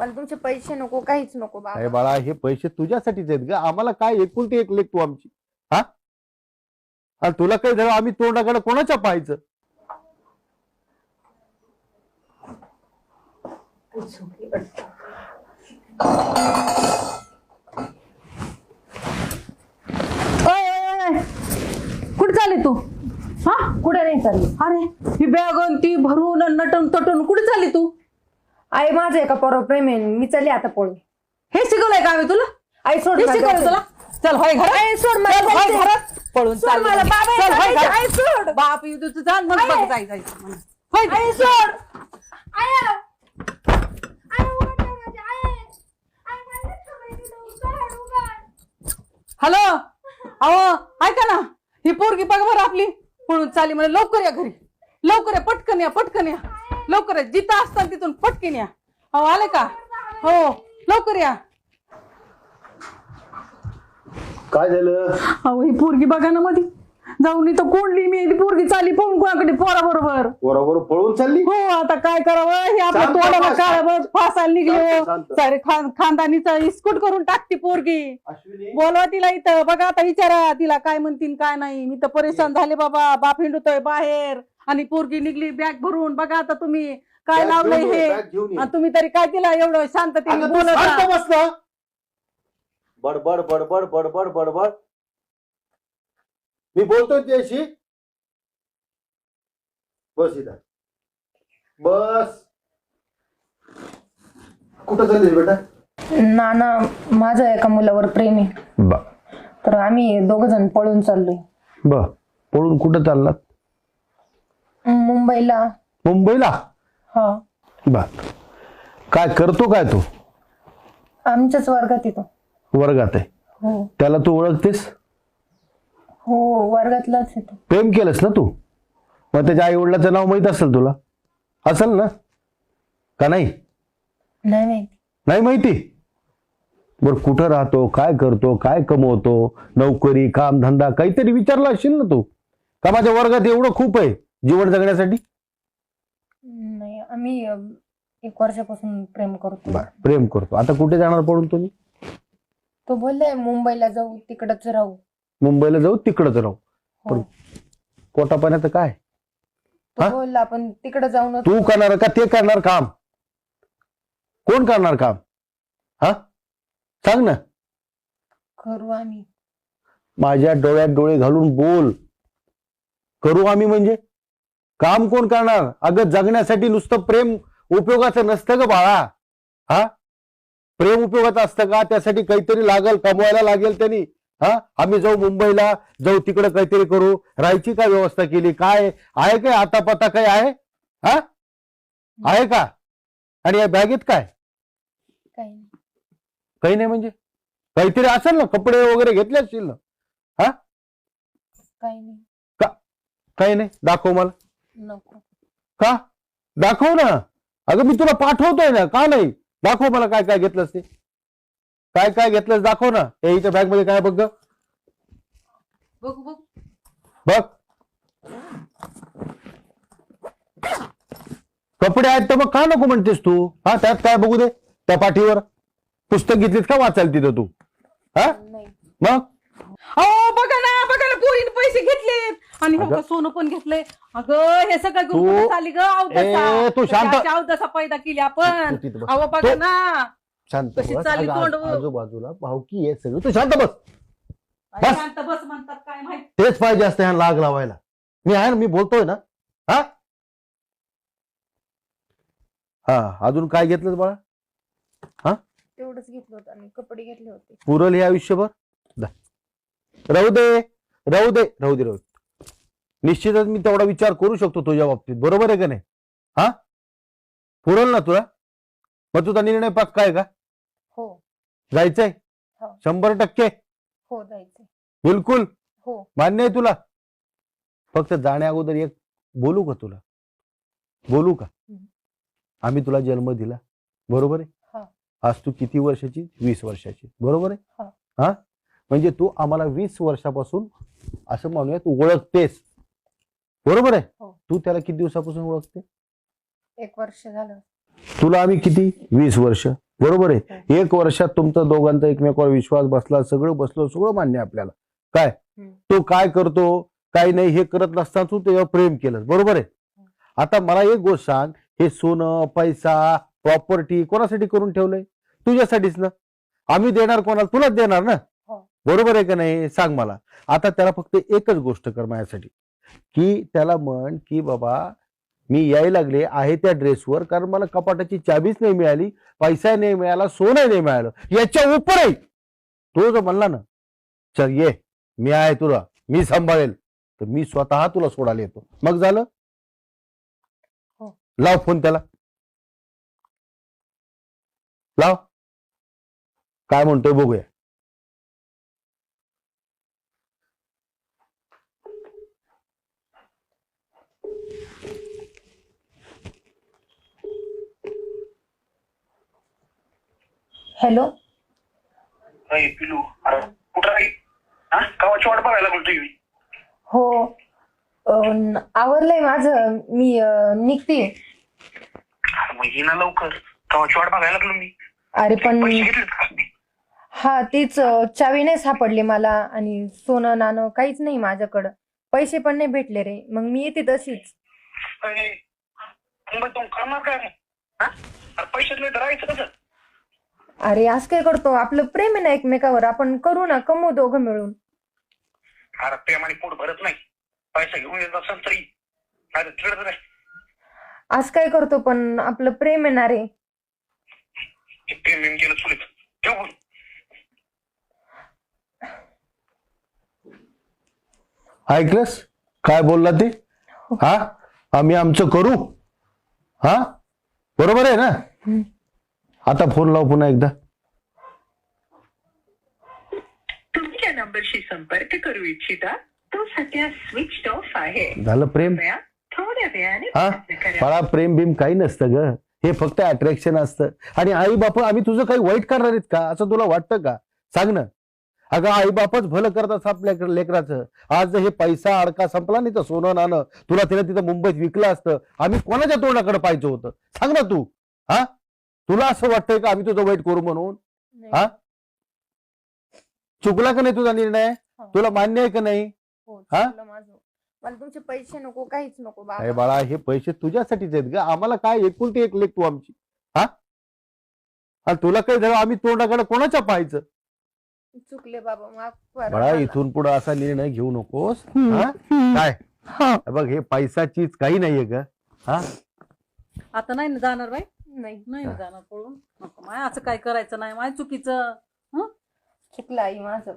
मला तुमचे पैसे नको काहीच नको अरे बाबा बाळा हे पैसे तुझ्यासाठीच आहेत ग. आम्हाला काय एकुलती एक लेख तू आमची? हा? आणि तुला काही झालं? आम्ही तोंडाकडे कोणाच्या पाहायचं? ओय, ओय, ओय. कुठे चालली तू? हा? कुठे नाही चालली? अरे ही बॅग ती भरून नटून तटून कुठे चालली तू? आई माझं एका पोरावर प्रेम आहे मी चालली आता पळून हे शिकवलंय का आम्ही तुला आई सोड हे मला जायचं. तुला चल होय घरात आई, सोड मला चल, होय जायचंय. घरात पळून सोड. मला, बाबा, चल, होय जायचं, घरात. आई, सोड. बाप येऊ दे तुझा मग आई. बघ जाय जायचं म्हणून. होय. आई सोड आया. आई, उघड ना माझी, आई. आई, मला नाही थांबायचं, उघड, उघड. हॅलो अहो ऐका ना ही पोरगी बघ बरं आपली पळून चालली म्हणजे लवकर या घरी लवकर या पटकन या पटकन या लवकर जिथं असताना तिथून पटकन या. अहो आले का? हो लवकर या. काय झालं? अहो ही पोरगी बघा ना मध्ये जाऊन इथं कोंडली मी ती पोरगी चालली पळून कोणाकडे पोरा बरोबर बरोबर पळून चालली? हो आता काय करावं? हे आपल्या शांत तोंडाला बस. फासायला निघले. शांत. शांत. सारे खान खानदानीचा इस्कूट करून टाकती पोरगी. अश्विनी? बोलवा तिला इथं. बघा आता विचारा तिला काय म्हणतील काय नाही. मी तर परेशान झाले बाबा. बाप हिंडतोय बाहेर. आणि पोरगी निघली बॅग भरून. बघा आता तुम्ही काय बॅग लावलंय घेऊन ये, हे. बॅग घेऊन ये. आणि तुम्ही तरी काय तिला एवढं शांततेने तू बोलत शांत. बडबड बडबड बडबड बडबड. मी बोलतोय त्याशी. बस इथं. बस. कुठं चालली बेटा? नाना माझं एका मुलावर प्रेम आहे. बा. तर आम्ही दोघ जण पळून चाललोय. ब. पळून कुठं चाललात? मुंबईला. मुंबईला? हा. बर काय करतो काय तू? आमच्याच वर्गात येतो. वर्गात आहे. हो. त्याला तू ओळखतेस? हो वर्गातलाच प्रेम केलंस ना तू? मग त्याच्या आई वडिलाचं नाव माहीत असेल तुला? असेल ना? का नाही? नाही माहिती. नाही माहिती? बर कुठं राहतो काय करतो काय कमवतो नोकरी काम धंदा काहीतरी विचारला असशील ना तू? का माझ्या वर्गात एवढं खूप आहे जीवन जगण्यासाठी? नाही आम्ही अं, एक वर्षापासून प्रेम करतो. प्रेम करतो. आता कुठे जाणार पडून तुम्ही? तो बोललाय मुंबईला जाऊ तिकडच राहू. मुंबईला जाऊ तिकडच राहू हो. पण पोटा पाण्याचं काय? तो हा? बोलला आपण तिकडे जाऊन तू करणार का ते करणार काम? कोण करणार काम? हा? सांग ना. करू आम्ही. माझ्या डोळ्यात डोळे घालून बोल. करू आम्ही म्हणजे? काम कोण करणार? अगं जगण्यासाठी नुसतं प्रेम उपयोगाचं नसतं ग बाळा. हा? प्रेम उपयोगाचं असतं का? त्यासाठी काहीतरी लागल कमवायला लागेल त्यांनी. हा? आम्ही जाऊ मुंबईला जाऊ तिकडे काहीतरी करू. राहायची काय व्यवस्था केली? काय? आहे काय आता पता काय आहे? हा? आहे का? आणि या बॅगेत काय? काही नाही. काही नाही म्हणजे? काहीतरी असेल ना? कपडे वगैरे घेतले असतील ना? काही नाही. काही नाही? दाखव मला. का? दाखव ना. अगं मी तुला पाठवतोय ना. का नाही? दाखव मला काय काय घेतलंस ते. काय काय घेतलंस दाखव ना. हे हिच्या बॅगमध्ये काय बघ ग. बघू बघू. बघ. कपडे आहेत तर मग का नको म्हणतेस तू? हा त्यात काय बघू दे. त्या पाठीवर पुस्तक घेतलीस का वाचायला तिथं तू? हा? नाही. मग? अहो बघा ना बघा ना पोरीने पैसे घेतलेत. आणि हो अगं. का सोनं पण घेतलंय. अगं हे सगळं घेऊन तू- कुठं चालली ग? अवदसा ए, तू शांत- अवदसा पैदा केली आपण. तू तिथं बस. अहो बघा तू- ना. शांत कशी बस. चालली अगं, तोंड? आज- आजूबाजूला भावकी आहे सगळं. तू शांत बस. बस. शांत बस म्हणतात काय माहिती? तेच पाहिजे असतं ह्या लाग लावायला. मी आहे ना मी बोलतोय ना. हा? हा अजून काय घेतलं बाळा? तेवढंच घेतलं होतं आणि कपडे घेतले होते. पुरल हे आयुष्यभर? दा. राहू दे राहू दे राहू दे राहू दे. निश्चितच मी तेवढा विचार करू शकतो तुझ्या बाबतीत. बरोबर आहे का नाही? हा? पुरल ना तुला? मग तुझा निर्णय पक्का आहे का? जायचंय? हो. शंभर टक्के? हो बिलकुल? हो. मान्य आहे तुला? फक्त जाण्या अगोदर एक बोलू का तुला? बोलू का? हम्म. आम्ही तुला जन्म दिला. बरोबर आहे? हा. आज तू किती वर्षाची? वीस वर्षाची. बरोबर आहे? हा. हा? म्हणजे तू आम्हाला वीस वर्षापासून असं म्हणूया तू ओळखतेस. बरोबर आहे? हो. तू त्याला किती दिवसापासून ओळखते? एक वर्ष झालं. तुला आम्ही किती? वीस वर्ष. बरोबर आहे. एक वर्षात तुमचा दोघांचा एकमेकावर विश्वास बसला सगळं बसलं सगळं मान्य आपल्याला. काय. तो काय करतो? काय नाही हे करत नसताना तू त्याच्यावर प्रेम केलं बरोबर आहे? आता मला एक गोष्ट सांग. हे सोनं पैसा प्रॉपर्टी कोणासाठी करून ठेवलंय? तुझ्यासाठीच ना. आम्ही देणार कोणाला? तुलाच देणार ना. हो. बरोबर आहे का नाही? सांग मला. आता त्याला फक्त एकच गोष्ट कर माझ्यासाठी. की त्याला म्हण की बाबा मी यायला लागले आहे त्या ड्रेसवर कारण मला कपाटाची चाबीच नाही मिळाली पैसा नाही मिळाला सोनं नाही मिळालं याच्या उपर आहे तो जर म्हणला ना चल ये मी आहे तुला मी सांभाळेल. तर मी स्वतः तुला सोडायला येतो. मग झालं? हो. लाव फोन त्याला. लाव. काय म्हणतोय बघूया. हॅलो? अरे पिलू अरे कुठं आहे? हा? गावाची वाट बघायला बोलतोय मी. हो. अं, आवरलंय माझं. मी अं, निघते. अरे मग ये ना लवकर. गावाची वाट बघायला लागलो मी. अरे पण पैसे का हा तीच अं, चावी नाही सापडली मला आणि सोनं नाणं काहीच नाही माझ्याकडं. पैसे पण नाही भेटले रे. मग मी येते तशीच. करणार काय मग? हा? अरे पैसेच नाही तर राहायचं कसं? अरे आज काय करतो? आपलं प्रेम आहे ना एकमेकावर. आपण करू ना कमवू दोघं मिळून. अरे प्रेमाने पोट भरत नाही. पैसा घेऊन येत असेल तरी. अरे तिकडे नाही. आज काय करतो पण? आपलं प्रेम आहे ना रे. हे प्रेम बिम केलं चुलीत. ठेव ऐकलंस? काय बोलला ते? हा? आम्ही आमचं करू? हा? बरोबर आहे ना. आता फोन लाव पुन्हा एकदा. तुम्ही ज्या नंबरशी संपर्क करू इच्छिता. तो सध्या स्विच ऑफ आहे. झालं प्रेम? कृपया थोड्या वेळाने हा? प्रयत्न करा. मला प्रेम बिम काही नसतं ग. हे फक्त अट्रॅक्शन असतं. आणि आई बाप आम्ही तुझं काही वाईट करणार आहेत का? असं तुला वाटतं का? सांग ना. अगं आई बापच भलं करतात आपल्या लेकराचं. आज जर हे पैसा अडका संपला नाही तर सोनं नाणं. तुला तिने तिथं मुंबईत विकलं असतं. आम्ही कोणाच्या तोंडाकडे पाहिजे होतं? सांग ना तू. हा? तुला असं वाटतंय का आम्ही तुझं वाईट करू म्हणून? हा? चुकला का नाही तुझा निर्णय? हो. तुला मान्य आहे का नाही? हो, हा? चुकलं माझं. मला तुमचे पैसे नको काहीच नको अरे बाबा बाळा हे पैसे तुझ्यासाठीच आहेत ग. आम्हाला काय एकुलती एक लेख तू आमची. हा? आणि तुला काही झालं आम्ही तोंडाकडे कोणाच्या पाहायचं? चुकले बाबा माफ करा बाळा मला. इथून पुढे असा निर्णय घेऊ नकोस. हा? काय? हे. बघ हे पैसाचीच काही नाहीये ग. हा? आता नाही ना जाणार बाई? नाही. नाही ना जाणार पळून. नको माय असं काय करायचं नाही माय चुकीचं. चुकलं आई माझं.